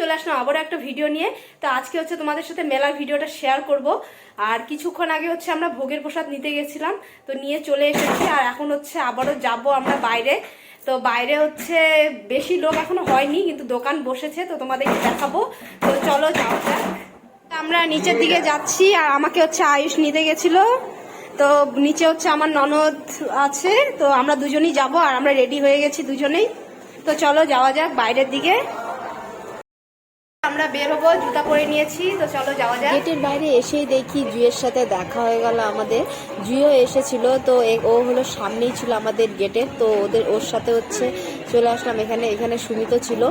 চলে আসলাম আবারও একটা ভিডিও নিয়ে। তো আজকে হচ্ছে তোমাদের সাথে মেলার ভিডিওটা শেয়ার করব। আর কিছুক্ষণ আগে হচ্ছে আমরা ভোগের প্রসাদ নিতে গেছিলাম। তো নিয়ে চলে এসেছি আর এখন হচ্ছে আবারও যাব আমরা বাইরে। তো বাইরে হচ্ছে বেশি লোক এখনও হয়নি, কিন্তু দোকান বসেছে, তো তোমাদেরকে দেখাবো। তো চলো যাক। আমরা নিচের দিকে যাচ্ছি আর আমাকে হচ্ছে আয়ুষ নিতে গেছিল। তো নিচে হচ্ছে আমার ননদ আছে, তো আমরা দুজনেই যাব, আর আমরা রেডি হয়ে গেছি দুজনেই। তো চলো যাওয়া যাক বাইরের দিকে। আমরা বের হব, জুতা পরে নিয়েছি, তো চলো যাওয়া যাক। গেটের বাইরে এসেই দেখি জুয়ের সাথে দেখা হয়ে গেল আমাদের। জুইও এসেছিল, তো ও হলো সামনেই ছিল আমাদের গেটের, তো ওদের, ওর সাথে হচ্ছে চলে আসলাম এখানে এখানে সুমিত ছিল।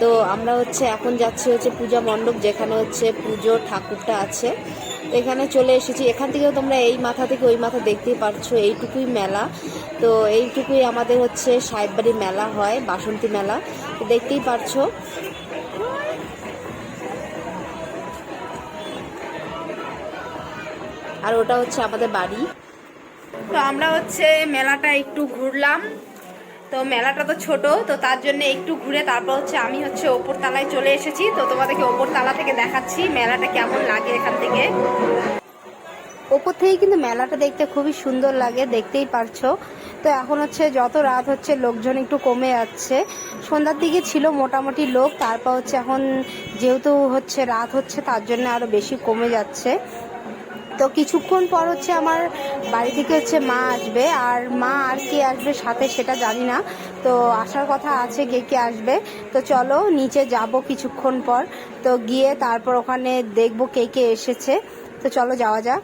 তো আমরা হচ্ছে এখন যাচ্ছি হচ্ছে পূজা মণ্ডপ, যেখানে হচ্ছে পুজো ঠাকুরটা আছে। এখানে চলে এসেছি। এখান থেকেও তোমরা এই মাথা থেকে ওই মাথা দেখতেই পারছ, এইটুকুই মেলা। তো এইটুকুই আমাদের হচ্ছে সাহেববাড়ি মেলা হয়, বাসন্তী মেলা। তো দেখতেই পারছ। আর ওটা হচ্ছে আমাদের বাড়ি। তো আমরা হচ্ছে মেলাটা একটু ঘুরলাম। তো মেলাটা তো ছোট, তো তার জন্য একটু ঘুরে তারপর হচ্ছে আমি হচ্ছে ওপর তালায় চলে এসেছি। তো তোমাদেরকে ওপর তালা থেকে দেখাচ্ছি মেলাটা কেমন লাগে এখান থেকে। ওপর থেকে কিন্তু মেলাটা দেখতে খুবই সুন্দর লাগে, দেখতেই পারছ। তো এখন হচ্ছে যত রাত হচ্ছে, লোকজন একটু কমে যাচ্ছে। সন্ধ্যার দিকে ছিল মোটামুটি লোক, তারপর হচ্ছে এখন যেহেতু হচ্ছে রাত হচ্ছে, তার জন্য আরও বেশি কমে যাচ্ছে। তো কিছুক্ষণ পর হচ্ছে আমার বাড়ি থেকে হচ্ছে মা আসবে, আর মা আর কে আসবে সাথে সেটা জানি না। তো আসার কথা আছে কে কে আসবে। তো চলো নিচে যাব কিছুক্ষণ পর। তো গিয়ে তারপর ওখানে দেখব কে কে এসেছে। তো চলো যাওয়া যাক।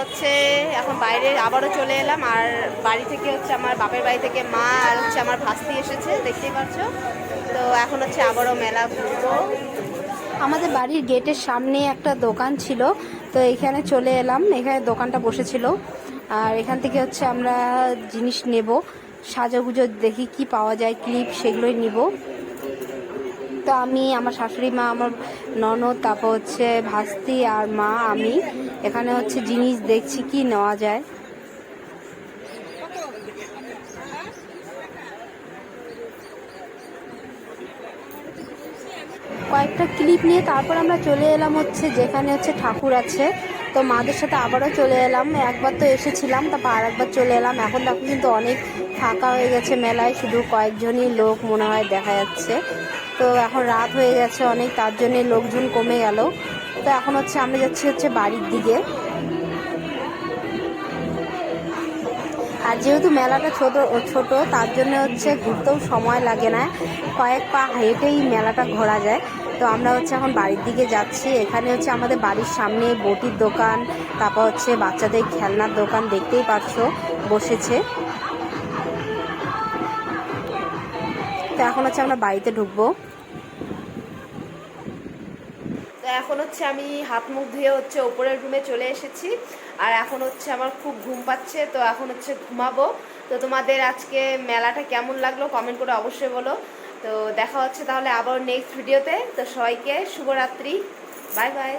হচ্ছে এখন বাইরে আবারও চলে এলাম, আর বাড়ি থেকে হচ্ছে আমার বাপের বাড়ি থেকে মা আর হচ্ছে আমার ভাস্তি এসেছে, দেখতেই পাচ্ছ। তো এখন হচ্ছে আবারও মেলা ঘুরবো। আমাদের বাড়ির গেটের সামনে একটা দোকান ছিল, তো এখানে চলে এলাম। এখানে দোকানটা বসেছিল। আর এখান থেকে হচ্ছে আমরা জিনিস নেব, সাজাগুজো দেখি কি পাওয়া যায়, ক্লিপ সেগুলোই নিব। তো আমি, আমার শাশুড়ি মা, আমার ননদ, তারপর হচ্ছে ভাস্তি আর মা, আমি এখানে হচ্ছে জিনিস দেখছি কি নেওয়া যায়। কয়েকটা ক্লিপ নিয়ে তারপর আমরা চলে এলাম হচ্ছে যেখানে হচ্ছে ঠাকুর আছে। তো মাদের সাথে আবারও চলে এলাম। একবার তো এসেছিলাম, তারপর আর একবার চলে এলাম। এখন দেখো কিন্তু অনেক ফাঁকা হয়ে গেছে মেলায়, শুধু কয়েকজনই লোক মনে হয় দেখা যাচ্ছে। তো এখন রাত হয়ে গেছে অনেক, তার জন্যে লোকজন কমে গেল। তো এখন হচ্ছে আমরা যাচ্ছি হচ্ছে বাড়ির দিকে। যেহেতু মেলাটা ছোট ছোট, তার জন্য হচ্ছে ঘুরতেও সময় লাগে না। কয়েক পা হেঁটেই মেলাটা ঘোরা যায়। তো আমরা হচ্ছে এখন বাড়ির দিকে যাচ্ছি। এখানে হচ্ছে আমাদের বাড়ির সামনে বটির দোকান, তারপর হচ্ছে বাচ্চাদের খেলনার দোকান দেখতেই পাচ্ছ বসেছে। তো এখন হচ্ছে আমরা বাড়িতে ঢুকবো। তো এখন হচ্ছে আমি হাত মুখ ধুয়ে হচ্ছে ওপরের রুমে চলে এসেছি। আর এখন হচ্ছে আমার খুব ঘুম পাচ্ছে, তো এখন হচ্ছে ঘুমাবো। তো তোমাদের আজকে মেলাটা কেমন লাগল কমেন্ট করে অবশ্যই বলো। তো দেখা হচ্ছে তাহলে আবার নেক্সট ভিডিওতে তো। সবাইকে শুভরাত্রি। Bye bye